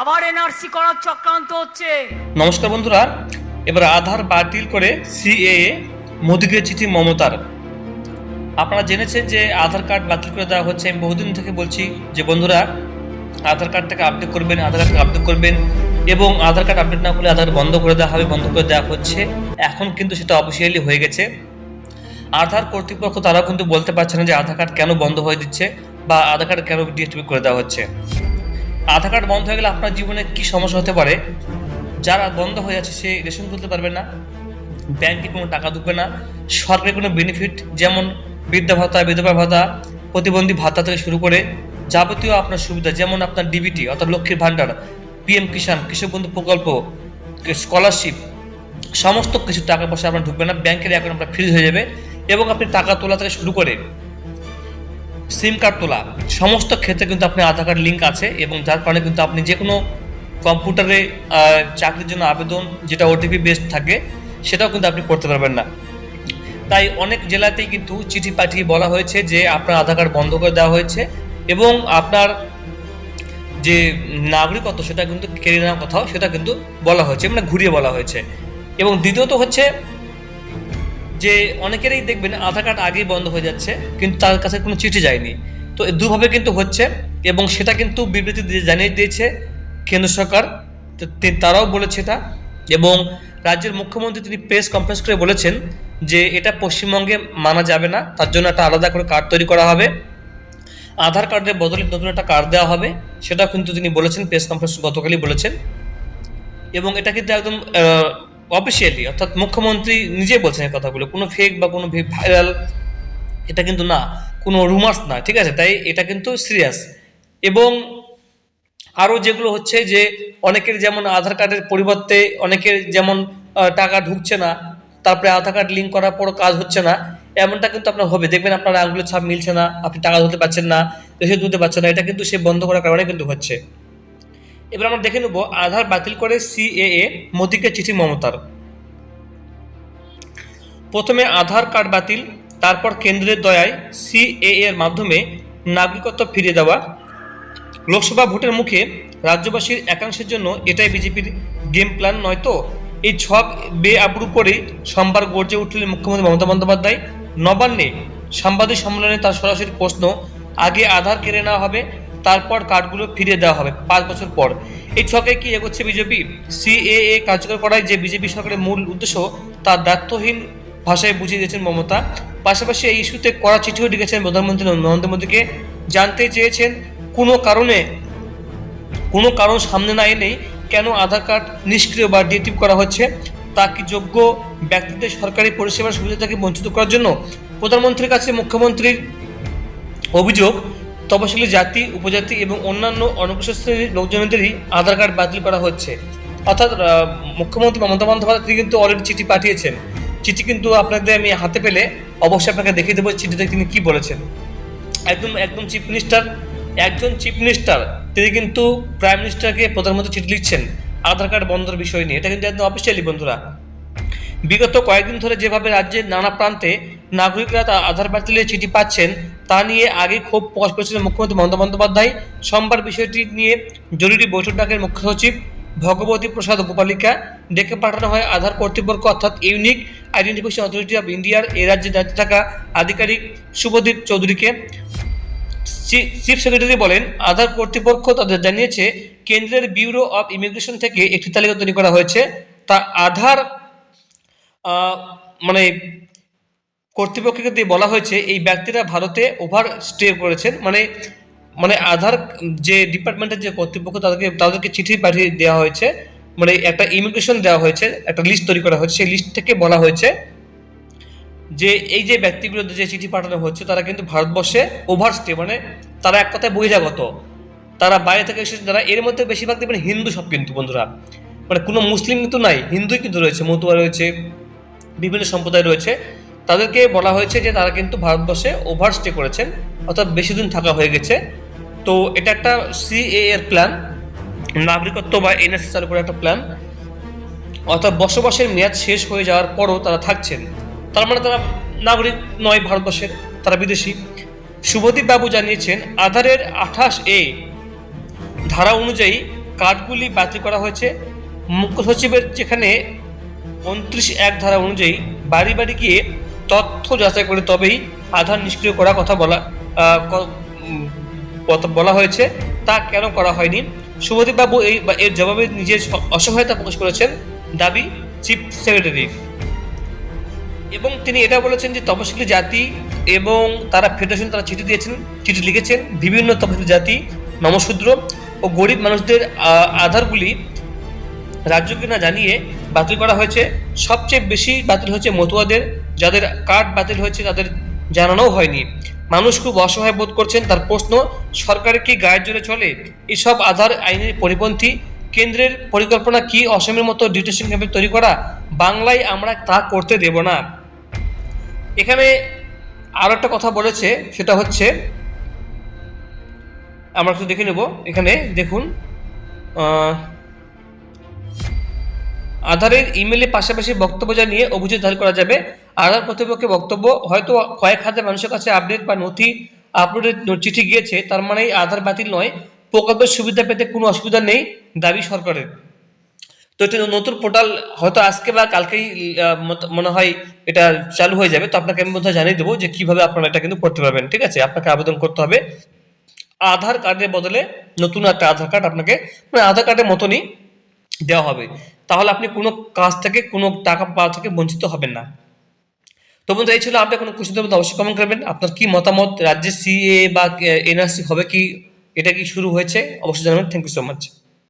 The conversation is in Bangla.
আবার এনআরসি করার চক্রান্ত হচ্ছে। নমস্কার বন্ধুরা, এবার আধার বাতিল করে সিএএ মোদিকে চিঠি মমতার। আপনারা জেনেছেন যে আধার কার্ড বাতিল করে দেওয়া হচ্ছে। আমি বহুদিন থেকে বলছি যে বন্ধুরা, আধার কার্ডটাকে আপডেট করবেন, আধার কার্ডটাকে আপডেট করবেন এবং আধার কার্ড আপডেট না করলে আধার বন্ধ করে দেওয়া হবে, বন্ধ করে দেওয়া হচ্ছে। এখন কিন্তু সেটা অফিসিয়ালি হয়ে গেছে। আধার কর্তৃপক্ষ তারাও কিন্তু বলতে পারছে না যে আধার কার্ড কেন বন্ধ হয়ে দিচ্ছে বা আধার কার্ড কেন ডিএক্টিভেট করে দেওয়া হচ্ছে। আধার কার্ড বন্ধ হয়ে গেলে আপনার জীবনে কি সমস্যা হতে পারে? যারা বন্ধ হয়ে যাচ্ছে সে রেশন তুলতে পারবে না, ব্যাংকে কোনো টাকা ঢুকবে না সরকারি কোনো বেনিফিট যেমন বৃদ্ধা ভাতা, বিধবা ভাতা, প্রতিবন্ধী ভাতা থেকে শুরু করে যাবতীয় আপনার সুবিধা, যেমন আপনার ডিবিটি অর্থাৎ লক্ষ্মীর ভাণ্ডার পিএম কিষাণ কৃষক বন্ধু প্রকল্প স্কলারশিপ সমস্ত কিছু টাকা পয়সা আপনার ঢুকবে না, ব্যাংকের অ্যাকাউন্ট আপনার ফ্রিজ হয়ে যাবে এবং আপনি টাকা তোলা থেকে শুরু করে সিম কার্ড তোলা। সমস্ত ক্ষেত্রে কিন্তু আপনার আধার কার্ড লিঙ্ক আছে এবং যার কারণে কিন্তু আপনি যে কোনো কম্পিউটারে চাকরির জন্য আবেদন, যেটা ওটিপি বেসড থাকে, সেটাও কিন্তু আপনি করতে পারবেন না। তাই অনেক জেলাতেই কিন্তু চিঠি পাঠিয়ে বলা হয়েছে যে আপনার আধার কার্ড বন্ধ করে দেওয়া হয়েছে এবং আপনার যে নাগরিকত্ব, সেটা কিন্তু কেড়ে নেওয়ার কথাও সেটা কিন্তু বলা হয়েছে মানে ঘুরিয়ে বলা হয়েছে। এবং দ্বিতীয়ত হচ্ছে যে অনেকেরই দেখবেন আধার কার্ড আগেই বন্ধ হয়ে যাচ্ছে, কিন্তু তার কাছে কোনো চিঠি যায়নি। তো দুভাবে কিন্তু হচ্ছে এবং সেটা কিন্তু বিবৃতি দিয়ে জানিয়ে দিয়েছে কেন্দ্র সরকার তারাও বলেছে এটা এবং রাজ্যের মুখ্যমন্ত্রী তিনি প্রেস কনফারেন্স করে বলেছেন যে এটা পশ্চিমবঙ্গে মানা যাবে না, তার জন্য একটা আলাদা করে কার্ড তৈরি করা হবে। আধার কার্ডের বদলে নতুন একটা কার্ড দেওয়া হবে, সেটাও কিন্তু তিনি বলেছেন, প্রেস কনফারেন্স গতকালই বলেছেন। এবং এটা কিন্তু একদম অফিসিয়ালি অর্থাৎ মুখ্যমন্ত্রী নিজে বলছেন এই কথাগুলো, কোনো ফেক বা কোনো ভাইরাল এটা কিন্তু না, কোনো রুমার্স না, ঠিক আছে? তাই এটা কিন্তু সিরিয়াস এবং আরও যেগুলো হচ্ছে যে, অনেকের যেমন আধার কার্ডের পরিবর্তে অনেকের যেমন টাকা ঢুকছে না, তারপরে আধার কার্ড লিঙ্ক করার পরও কাজ হচ্ছে না, এমনটা কিন্তু আপনার হবে। দেখবেন আপনার আঙুলের ছাপ মিলছে না, আপনি টাকা ধরতে পারছেন না, দেশে তুলতে পারছেন না, এটা কিন্তু সে বন্ধ করার কারণে কিন্তু হচ্ছে। এবার আমরা দেখে নেব আধার বাতিল করে সিএএ মোদিকে চিঠি মমতার। প্রথমে আধার কার্ড বাতিল, তারপর কেন্দ্রের দয়ায় সিএএ এর মাধ্যমে নাগরিকত্ব ফিরিয়ে দেওয়া। লোকসভা ভোটের মুখে রাজ্যবাসীর একাংশের জন্য এটাই বিজেপির গেম প্ল্যান নয় তো এই ছক বেআবরু করেই সোমবার গর্জে উঠলেন মুখ্যমন্ত্রী মমতা বন্দ্যোপাধ্যায়। নবান্নে সাংবাদিক সম্মেলনে তার সরাসরি প্রশ্ন, আগে আধার কেড়ে নেওয়া হবে তারপর কার্ডগুলো ফিরিয়ে দেওয়া হবে পাঁচ বছর পর। এই ছকে কি এগোচ্ছে বিজেপি? সিএএ কার্যকর করায় যে বিজেপি সরকারের মূল উদ্দেশ্য তার দায়িত্বহীন ভাষায় বুঝিয়ে দিয়েছেন মমতা। পাশাপাশি এই ইস্যুতে কড়া চিঠিও লিখেছেন প্রধানমন্ত্রী নরেন্দ্র মোদীকে। জানতে চেয়েছেন, কোনো কারণে, কোনো কারণ সামনে না এনেই কেন আধার কার্ড নিষ্ক্রিয় বা ডিএক্টিভ করা হচ্ছে? তা কি যোগ্য ব্যক্তিদের সরকারি পরিষেবার সুবিধা থেকে বঞ্চিত করার জন্য? প্রধানমন্ত্রীর কাছে মুখ্যমন্ত্রীর অভিযোগ তপশিলি জাতি, উপজাতি এবং অন্যান্য অনুগ্রসর শ্রেণির লোকজনদেরই আধার কার্ড বাতিল করা হচ্ছে। অর্থাৎ মুখ্যমন্ত্রী মমতা বন্দ্যোপাধ্যায় তিনি কিন্তু অলরেডি চিঠি পাঠিয়েছেন। চিঠি কিন্তু আপনাদের আমি হাতে পেলে অবশ্যই আপনাকে দেখিয়ে দেবো চিঠিতে তিনি কি বলেছেন। একদম একদম চিফ মিনিস্টার, একজন চিফ মিনিস্টার, তিনি কিন্তু প্রাইম মিনিস্টারকে প্রধানমন্ত্রী চিঠি লিখছেন, আধার কার্ড বন্ধের বিষয় নিয়ে। এটা কিন্তু একদম অফিসিয়ালি বন্ধুরা। বিগত কয়েকদিন ধরে যেভাবে রাজ্যের নানা প্রান্তে নাগরিকরা তা আধার বাতিলের চিঠি পাচ্ছেন তা নিয়ে আগে ক্ষোভ প্রকাশ করেছিলেন মুখ্যমন্ত্রী মমতা বন্দ্যোপাধ্যায়। সোমবার বিষয়টি নিয়ে জরুরি বৈঠক ডাকের মুখ্য সচিব ভগবতী প্রসাদ গোপালিকা। ডেকে পাঠানো হয় আধার কর্তৃপক্ষ অর্থাৎ ইউনিক আইডেন্টিফিকেশন অথরিটি অফ ইন্ডিয়ার এ রাজ্যে দায়িত্বে থাকা আধিকারিক শুভদীপ চৌধুরীকে। চিফ সেক্রেটারি বলেন, আধার কর্তৃপক্ষ তাদের জানিয়েছে, কেন্দ্রের ব্যুরো অফ ইমিগ্রেশন থেকে একটি তালিকা তৈরি করা হয়েছে। তা আধার মানে কর্তৃপক্ষকে দিয়ে বলা হয়েছে, এই ব্যক্তিরা ভারতে ওভার স্টে করেছেন। মানে মানে আধার, যে ডিপার্টমেন্টের যে কর্তৃপক্ষ, তাদেরকে তাদেরকে চিঠি পাঠিয়ে দেওয়া হয়েছে। মানে একটা ইমিগ্রেশন দেওয়া হয়েছে, একটা লিস্ট তৈরি করা হয়েছে। সেই লিস্ট থেকে বলা হয়েছে যে, এই যে ব্যক্তিগুলোদের যে চিঠি পাঠানো হচ্ছে, তারা কিন্তু ভারতবর্ষে ওভারস্টে মানে তারা এক কথায় বহিরাগত। তারা বাইরে থেকে এসেছে তারা এর মধ্যে বেশিরভাগ দেখবেন হিন্দু সব কিন্তু, বন্ধুরা। মানে কোনো মুসলিম কিন্তু নাই, হিন্দুই কিন্তু রয়েছে, মতুয়া রয়েছে, বিভিন্ন সম্প্রদায় রয়েছে। তাদেরকে বলা হয়েছে যে তারা কিন্তু ভারতবর্ষে ওভারস্টে করেছেন, অর্থাৎ বেশি দিন থাকা হয়ে গেছে। তো এটা একটা সিএ এর প্ল্যান নাগরিকত্ব বা এনএসএ চালু করে একটা প্ল্যান অর্থাৎ বসবাসের মেয়াদ শেষ হয়ে যাওয়ার পরও তারা থাকছেন। তার মানে তারা নাগরিক নয় ভারতবর্ষের, তারা বিদেশি। শুভদীপ বাবু জানিয়েছেন আধারের আঠাশ এ ধারা অনুযায়ী কার্ডগুলি বাতিল করা হয়েছে। মুখ্য সচিবের যেখানে উনত্রিশ এক ধারা অনুযায়ী বাড়ি বাড়ি গিয়ে তথ্য যাচাই করে তবেই আধার নিষ্ক্রিয় করার কথা বলা বলা হয়েছে। তা কেন করা হয়নি? শুভদীপ বাবু এই এর জবাবে নিজের অসহায়তা প্রকাশ করেছেন দাবি চিফ সেক্রেটারি। এবং তিনি এটা বলেছেন যে তপশিলি জাতি এবং তারা ফেডারেশন তারা চিঠি দিয়েছেন, চিঠি লিখেছেন, বিভিন্ন তপশিলি জাতি, নমশূদ্র ও গরিব মানুষদের আধারগুলি রাজ্যকে না জানিয়ে বাতিল করা হয়েছে। সবচেয়ে বেশি বাতিল হয়েছে মতুয়াদের যাদের কার্ড বাতিল হয়েছে তাদের জানানোও হয়নি। মানুষ খুব অসহায় বোধ করছেন, তার প্রশ্ন সরকারের কি গায়ের জোরে চলে? এসব আধার আইনের পরিপন্থী কেন্দ্রের পরিকল্পনা কি অসমের মতো ডিটেশন ক্যাম্পে তৈরি করা? বাংলায় আমরা তা করতে দেব না। এখানে আরও একটা কথা বলেছে, সেটা হচ্ছে, আমরা একটু দেখে নেব। এখানে দেখুন আধারের ইমেলে পাশাপাশি বক্তব্য জানিয়ে অভিযোগ দায়ের করা যাবে। আধার কর্তৃপক্ষের বক্তব্য, হয়তো কয়েক হাজার মানুষের কাছে আপডেট বা নথি আপলোডের চিঠি গিয়েছে, তার মানে এই আধার বাতিল নয়। প্রকল্পের সুবিধা পেতে কোনো অসুবিধা নেই দাবি সরকারের। তো এটা নতুন পোর্টাল হয়তো আজকে বা কালকেই মনে হয় এটা চালু হয়ে যাবে। তো আপনাকে আমি বোধহয় জানিয়ে দেবো যে কীভাবে আপনারা এটা কিন্তু করতে পারবেন, ঠিক আছে? আপনাকে আবেদন করতে হবে। আধার কার্ডের বদলে নতুন একটা আধার কার্ড আপনাকে মানে আধার কার্ডের মতনই দেওয়া হবে। তাহলে আপনি কোনো কাজ থেকে, কোনো টাকা পাওয়া থেকে বঞ্চিত হবেন না। তো বন্ধু, এই ছিল আপনি কোনো কোশ্চেন মধ্যে অবশ্যই কমেন্ট করবেন। আপনার কি মতামত? রাজ্যে সিএ বা এনআরসি হবে কি? এটা কি শুরু হয়েছে? অবশ্যই জানাবেন। Thank you so much